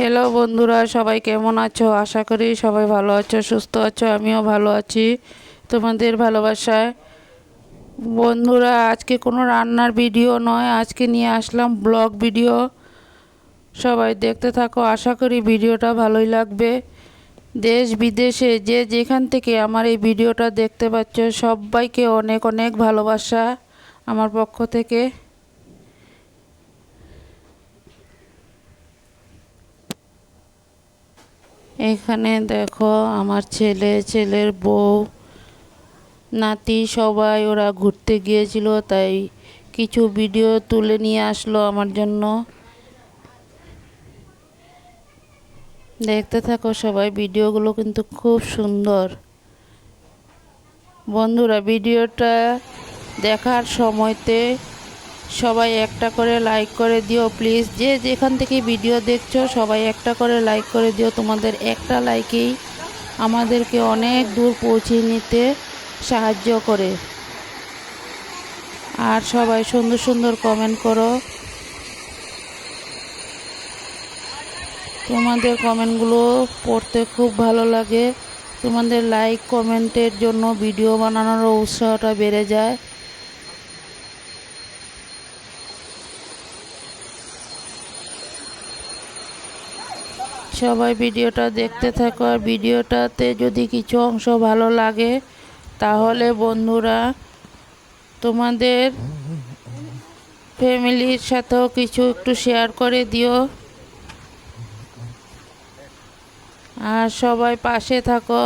Hello বন্ধুরা, সবাই কেমন আছো? আশা করি সবাই ভালো আছো, সুস্থ আছো, আমিও ভালো আছি তোমাদের ভালোবাসায়। বন্ধুরা, আজকে কোনো রান্নার ভিডিও নয়, আজকে নিয়ে আসলাম ব্লগ ভিডিও। সবাই দেখতে থাকো, আশা করি ভিডিওটা ভালোই লাগবে। দেশ বিদেশে যে যেখান থেকে আমার এই ভিডিওটা দেখতে পাচ্ছ, সবাইকে অনেক অনেক ভালোবাসা আমার পক্ষ থেকে। এখানে দেখো আমার ছেলে, ছেলের বউ, নাতি সবাই ওরা ঘুরতে গিয়েছিল, তাই কিছু ভিডিও তুলে নিয়ে আসলো আমার জন্য। দেখতে থাকো সবাই ভিডিওগুলো কিন্তু খুব সুন্দর। বন্ধুরা ভিডিওটা দেখার সময়তে সবাই একটা করে লাইক করে দিও প্লিজ যে যেখান থেকে ভিডিও দেখছ, সবাই একটা করে লাইক করে দিও। তোমাদের একটা লাইকেই আমাদেরকে অনেক দূর পৌঁছে নিতে সাহায্য করে। আর সবাই সুন্দর সুন্দর কমেন্ট করো। তোমাদের কমেন্টগুলো পড়তে খুব ভালো লাগে। তোমাদের লাইক কমেন্টের জন্য ভিডিও বানানোর উৎসাহটা বেড়ে যায়। সবাই ভিডিওটা দেখতে থাকো। আর ভিডিওটাতে যদি কিছু অংশ ভালো লাগে, তাহলে বন্ধুরা তোমাদের ফ্যামিলির সাথেও কিছু একটু শেয়ার করে দিও। আর সবাই পাশে থাকো।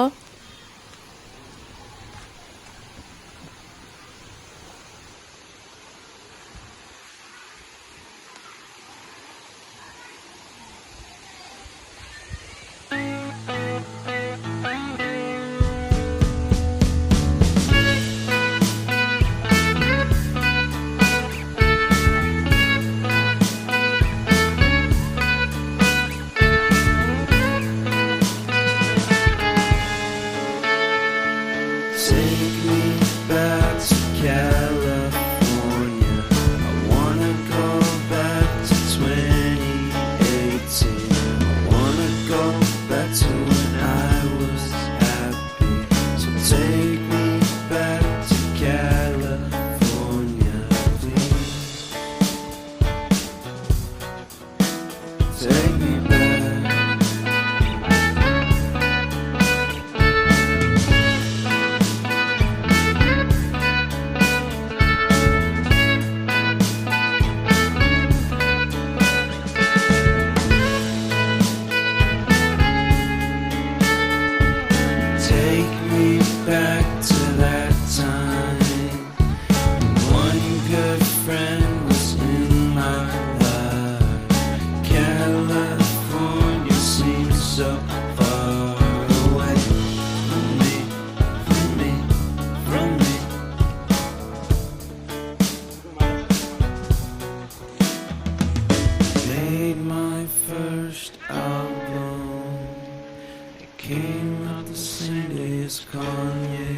Came out the as Kanye.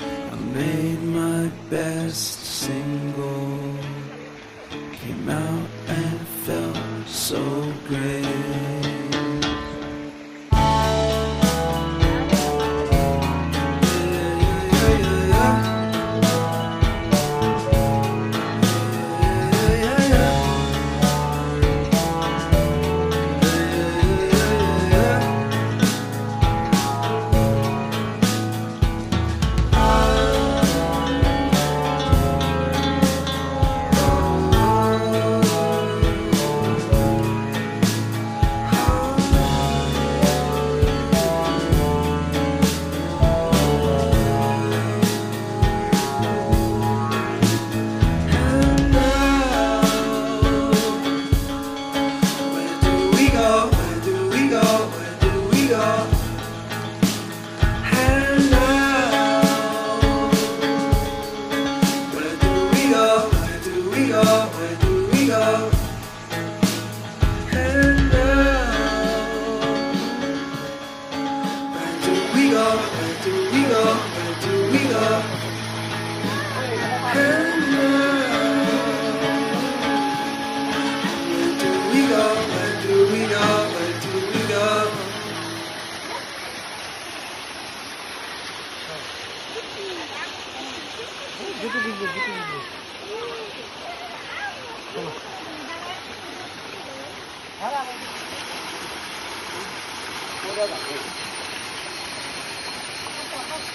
I made my best single. Came out and felt so great. go? Where do we go? Where do we go? And now, where do we go? Where do we go? Where do we go?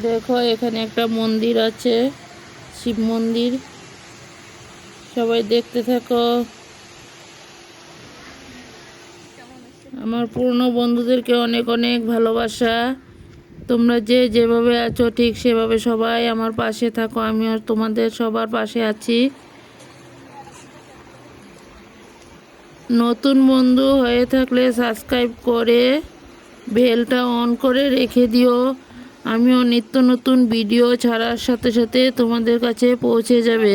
দেখো, এখানে একটা মন্দির আছে, শিব মন্দির। সবাই দেখতে থাকো। আমার পুরনো বন্ধুদেরকে অনেক অনেক ভালোবাসা। তোমরা যে যেভাবে আছো, ঠিক সেভাবে সবাই আমার পাশে থাকো। আমিও তোমাদের সবার পাশে আছি। নতুন বন্ধু হয়ে থাকলে সাবস্ক্রাইব করে, বেলটা অন করে রেখে দিও। আমিও নিত্য নতুন ভিডিও ছাড়ার সাথে সাথে তোমাদের কাছে পৌঁছে যাবে।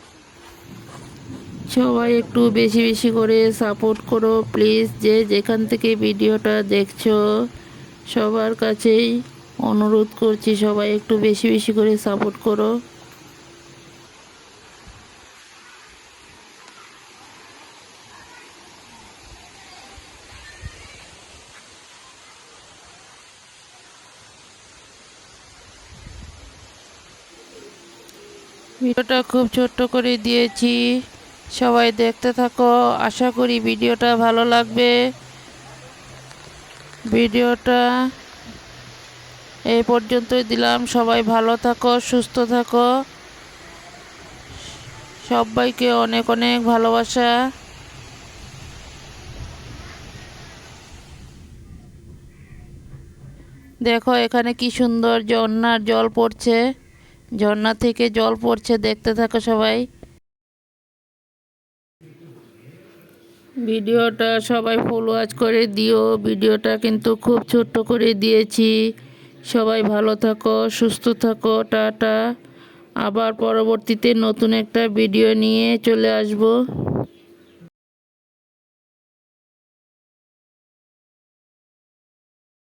সবাই একটু বেশি বেশি করে সাপোর্ট করো প্লিজ যে যেখান থেকে ভিডিওটা দেখছ, সবার কাছেই অনুরোধ করছি সবাই একটু বেশি বেশি করে সাপোর্ট করো। ভিডিওটা খুব ছোট্ট করে দিয়েছি। সবাই দেখতে থাকো। আশা করি ভিডিওটা ভালো লাগবে। ভিডিওটা এই পর্যন্তই দিলাম। সবাই ভালো থাকো, সুস্থ থাকো। সবাইকে অনেক অনেক ভালোবাসা। দেখো এখানে কি সুন্দর ঝর্ণার জল পড়ছে। ঝর্ণা থেকে জল পড়ছে, দেখতে থাকো সবাই। ভিডিওটা সবাই ফুল ওয়াচ করে দিও। ভিডিওটা কিন্তু খুব ছোট্ট করে দিয়েছি। সবাই ভালো থাকো, সুস্থ থাকো, টাটা। আবার পরবর্তীতে নতুন একটা ভিডিও নিয়ে চলে আসব।